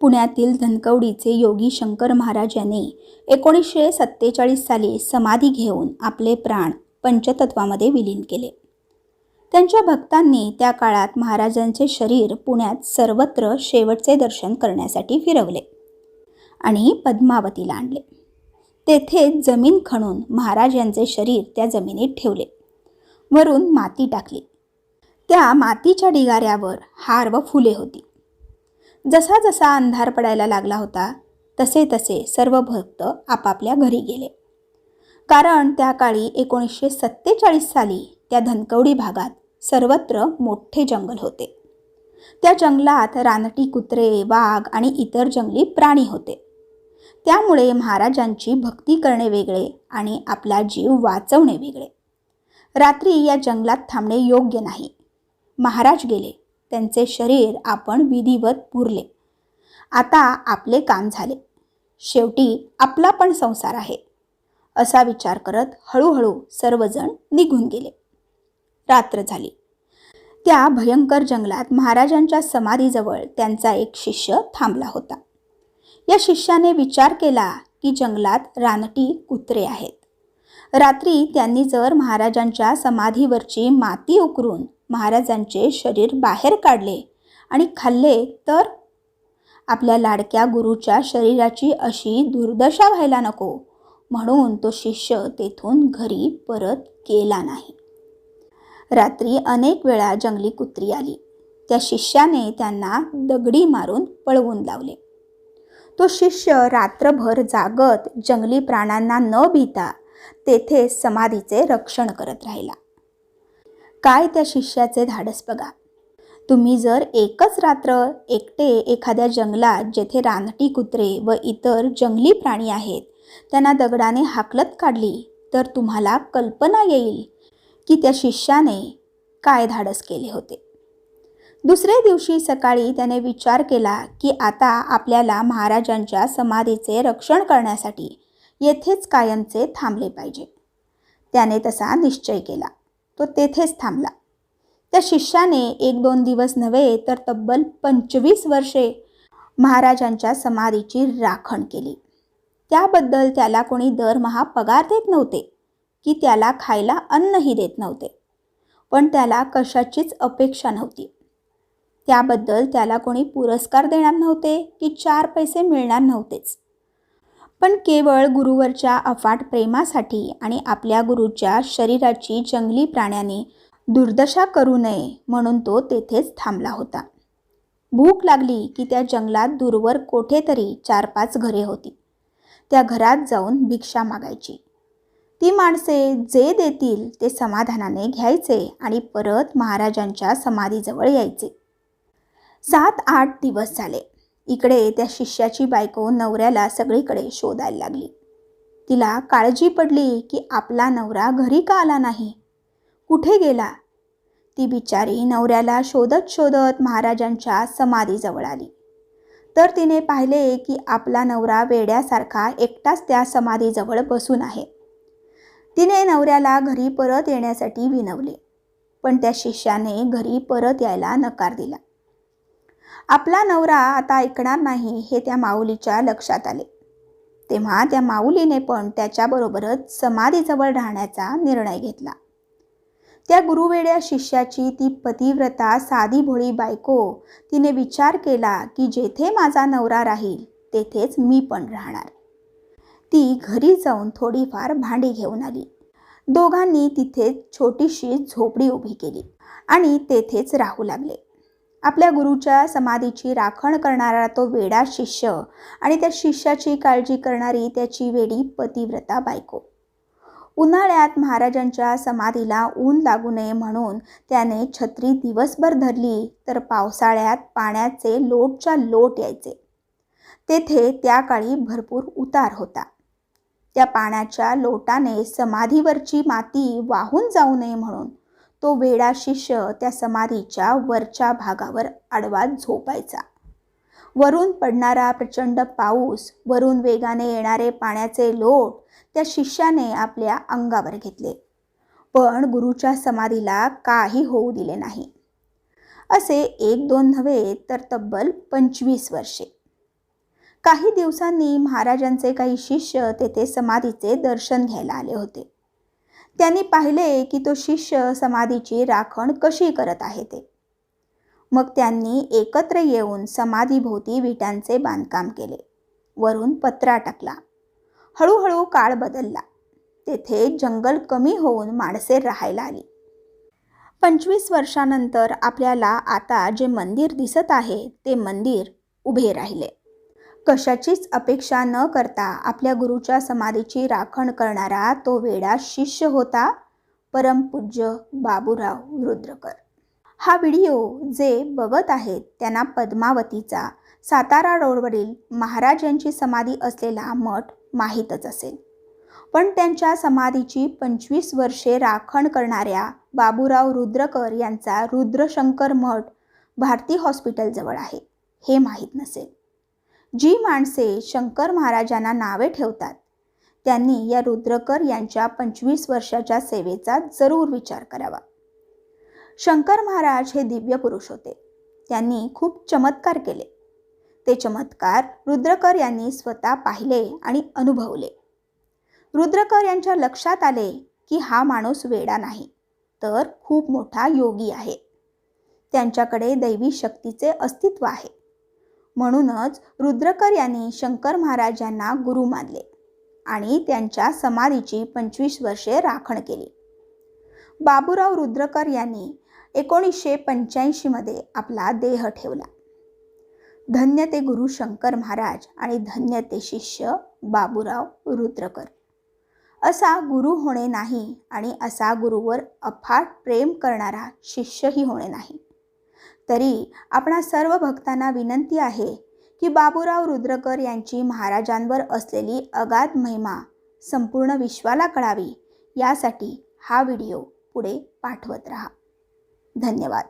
पुण्यातील धनकवडीचे योगी शंकर महाराज यांनी एकोणीसशे सत्तेचाळीस साली समाधी घेऊन आपले प्राण पंचतत्वामध्ये विलीन केले. त्यांच्या भक्तांनी त्या काळात महाराजांचे शरीर पुण्यात सर्वत्र शेवटचे दर्शन करण्यासाठी फिरवले आणि पद्मावतीला आणले. तेथे जमीन खणून महाराज यांचे शरीर त्या जमिनीत ठेवले. वरून माती टाकली. त्या मातीच्या ढिगाऱ्यावर हार व फुले होती. जसा जसा अंधार पडायला लागला होता तसे तसे सर्व भक्त आपापल्या घरी गेले. कारण त्या काळी एकोणीसशे सत्तेचाळीस साली त्या धनकवडी भागात सर्वत्र मोठे जंगल होते. त्या जंगलात रानटी कुत्रे वाघ आणि इतर जंगली प्राणी होते. त्यामुळे महाराजांची भक्ती करणे वेगळे आणि आपला जीव वाचवणे वेगळे. रात्री या जंगलात थांबणे योग्य नाही. महाराज गेले. त्यांचे शरीर आपण विधिवत पुरले. आता आपले काम झाले. शेवटी आपला पण संसार आहे. असा विचार करत हळूहळू सर्वजण निघून गेले. रात्र झाली. त्या भयंकर जंगलात महाराजांच्या समाधीजवळ त्यांचा एक शिष्य थांबला होता. या शिष्याने विचार केला की जंगलात रानटी कुत्रे आहेत. रात्री त्यांनी जर महाराजांच्या समाधीवरची माती उकरून महाराजांचे शरीर बाहेर काढले आणि खाल्ले तर? आपल्या लाडक्या गुरुच्या शरीराची अशी दुर्दशा व्हायला नको. म्हणून तो शिष्य तेथून घरी परत गेला नाही. रात्री अनेक वेळा जंगली कुत्री आली. त्या शिष्याने त्यांना दगडी मारून पळवून लावले. तो शिष्य रात्रभर जागत जंगली प्राण्यांना न भिता तेथे समाधीचे रक्षण करत राहिला. काय त्या शिष्याचे धाडस बघा. तुम्ही जर एकच रात्र एकटे एखाद्या जंगलात जेथे रानटी कुत्रे व इतर जंगली प्राणी आहेत त्यांना दगडाने हाकलत काढली तर तुम्हाला कल्पना येईल की त्या शिष्याने काय धाडस केले होते. दुसऱ्या दिवशी सकाळी त्याने विचार केला की आता आपल्याला महाराजांच्या समाधीचे रक्षण करण्यासाठी येथेच कायमचे थांबले पाहिजे. त्याने तसा निश्चय केला. तो तेथेच थांबला. त्या शिष्याने एक दोन दिवस नव्हे तर तब्बल पंचवीस वर्षे महाराजांच्या समाधीची राखण केली. त्याबद्दल त्याला कोणी दरमहा पगार देत नव्हते की त्याला खायला अन्नही देत नव्हते. पण त्याला कशाचीच अपेक्षा नव्हती. त्याबद्दल त्याला कोणी पुरस्कार देणार नव्हते की चार पैसे मिळणार नव्हतेच. पण केवळ गुरुवरच्या अफाट प्रेमासाठी आणि आपल्या गुरुच्या शरीराची जंगली प्राण्याने दुर्दशा करू नये म्हणून तो तेथेच थांबला होता. भूक लागली की त्या जंगलात दूरवर कोठेतरी चार पाच घरे होती. त्या घरात जाऊन भिक्षा मागायची. ती माणसे जे देतील ते समाधानाने घ्यायचे आणि परत महाराजांच्या समाधीजवळ यायचे. सात आठ दिवस झाले. इकडे त्या शिष्याची बायको नवऱ्याला सगळीकडे शोधायला लागली. तिला काळजी पडली की आपला नवरा घरी का आला नाही? कुठे गेला? ती बिचारी नवऱ्याला शोधत शोधत महाराजांच्या समाधीजवळ आली. तर तिने पाहिले की आपला नवरा वेड्यासारखा एकटाच त्या समाधीजवळ बसून आहे. तिने नवऱ्याला घरी परत येण्यासाठी विनवले पण त्या शिष्याने घरी परत यायला नकार दिला. आपला नवरा आता ऐकणार नाही हे त्या माऊलीच्या लक्षात आले. तेव्हा त्या माऊलीने पण त्याच्याबरोबरच समाधीजवळ राहण्याचा निर्णय घेतला. त्या गुरुवेड्या शिष्याची ती पतिव्रता साधी भोळी बायको तिने विचार केला की जेथे माझा नवरा राहील तेथेच मी पण राहणार. ती घरी जाऊन थोडीफार भांडी घेऊन आली. दोघांनी तिथेच छोटीशी झोपडी उभी केली आणि तेथेच राहू लागले. आपल्या गुरुच्या समाधीची राखण करणारा तो वेडा शिष्य आणि त्या शिष्याची काळजी करणारी त्याची वेडी पतिव्रता बायको. उन्हाळ्यात महाराजांच्या समाधीला ऊन लागू नये म्हणून त्याने छत्री दिवसभर धरली तर पावसाळ्यात पाण्याचे लोटच्या लोट यायचे. तेथे त्या काळी भरपूर उतार होता. त्या पाण्याच्या लोटाने समाधीवरची माती वाहून जाऊ नये म्हणून तो वेडा शिष्य त्या समाधीच्या वरच्या भागावर आडवा झोपायचा. वरून पडणारा प्रचंड पाऊस वरून वेगाने येणारे पाण्याचे लोट त्या शिष्याने आपल्या अंगावर घेतले. पण गुरुच्या समाधीला काही होऊ दिले नाही. असे एक दोन नव्हे तर तब्बल पंचवीस वर्षे. काही दिवसांनी महाराजांचे काही शिष्य तेथे समाधीचे दर्शन घ्यायला आले होते. त्यांनी पाहिले की तो शिष्य समाधीची राखण कशी करत आहे ते. मग त्यांनी एकत्र येऊन समाधीभोवती विटांचे बांधकाम केले. वरून पत्रा टाकला. हळूहळू काळ बदलला. तेथे जंगल कमी होऊन माणसे राहायला आली. पंचवीस वर्षानंतर आपल्याला आता जे मंदिर दिसत आहे ते मंदिर उभे राहिले. कशाचीच अपेक्षा न करता आपल्या गुरुच्या समाधीची राखण करणारा तो वेडा शिष्य होता परमपूज्य बाबूराव रुद्रकर. हा व्हिडिओ जे बघत आहेत त्यांना पद्मावतीचा सातारा रोडवरील महाराज यांची समाधी असलेला मठ माहीतच असेल. पण त्यांच्या समाधीची पंचवीस वर्षे राखण करणाऱ्या बाबूराव रुद्रकर यांचा रुद्रशंकर मठ भारती हॉस्पिटलजवळ आहे हे माहीत नसेल. जी माणसे शंकर महाराजांना नावे ठेवतात त्यांनी या रुद्रकर यांच्या पंचवीस वर्षाच्या सेवेचा जरूर विचार करावा. शंकर महाराज हे दिव्य पुरुष होते. त्यांनी खूप चमत्कार केले. ते चमत्कार रुद्रकर यांनी स्वतः पाहिले आणि अनुभवले. रुद्रकर यांच्या लक्षात आले की हा माणूस वेडा नाही तर खूप मोठा योगी आहे. त्यांच्याकडे दैवी शक्तीचे अस्तित्व आहे. म्हणूनच रुद्रकर यांनी शंकर महाराजांना गुरु मानले आणि त्यांच्या समाधीची पंचवीस वर्षे राखण केली. बाबूराव रुद्रकर यांनी एकोणीसशे पंच्याऐंशीमध्ये आपला देह ठेवला. धन्य ते गुरु शंकर महाराज आणि धन्य ते शिष्य बाबूराव रुद्रकर. असा गुरु होणे नाही आणि असा गुरुवर अफाट प्रेम करणारा शिष्यही होणे नाही. तरी आपणा सर्व भक्तांना विनंती आहे की बाबूराव रुद्रकर यांची महाराजांवर असलेली अगाध महिमा संपूर्ण विश्वाला कळावी यासाठी हा व्हिडिओ पुढे पाठवत रहा. धन्यवाद.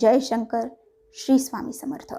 जय शंकर. श्री स्वामी समर्थ.